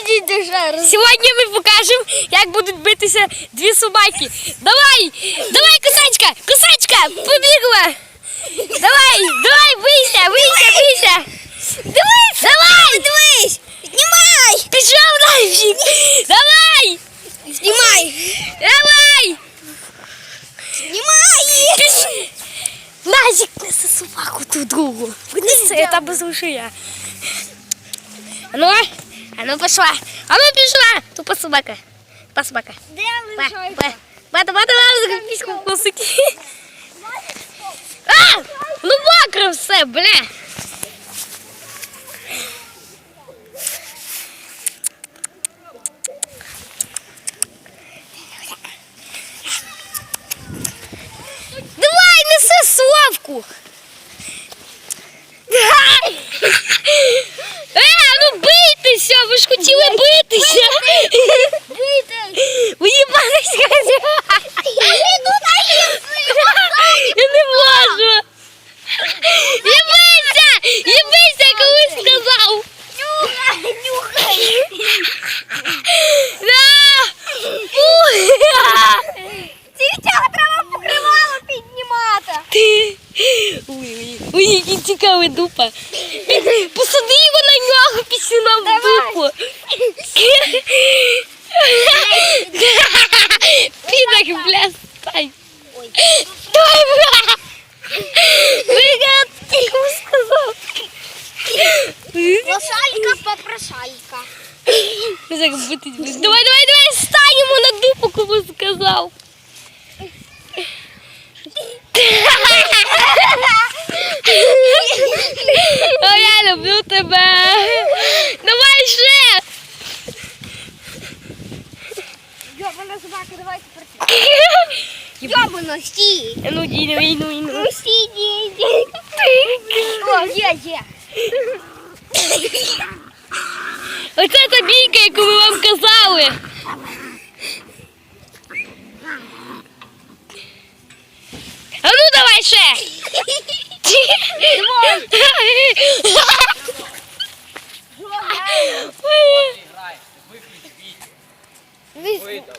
Підійди ще раз. Сьогодні ми покажемо, як будуть битися дві собаки. Давай! Давай, косачка! Косачка! Побігла! Давай! Давай, бийся! Бийся, бийся! Дивись! Давай! Дивись! Знімай! Пішов нафіг! Давай! Знімай! Давай! Знімай! Піш... Назік, неси собаку ту другу. Неси, я там залишу я. А ну, А ну пішла. А ну пішла. Тупа собака. Тупа собака. Де ба, бата, бата, бата, піську косики. А! Ну мокро все, бля. Давай, неси Славку. Ой, який цікавий дупа. Посади його на нього пісюна в дупу. Підах, бля, стай. Ой. Давай, бля. Кому сказав. Лошалька будемо. Давай, давай, давай, станемо на дупу, кому сказав. О, я люблю тебе. Давай ще. Йобана собака, давай тепер. Йобана, стій! Ну, ді, ну, ну, ну. Ну стій, ді, ді. О, є, є. Оце та бійка, яку ми вам казали. А ну давай ще. Виключ відео.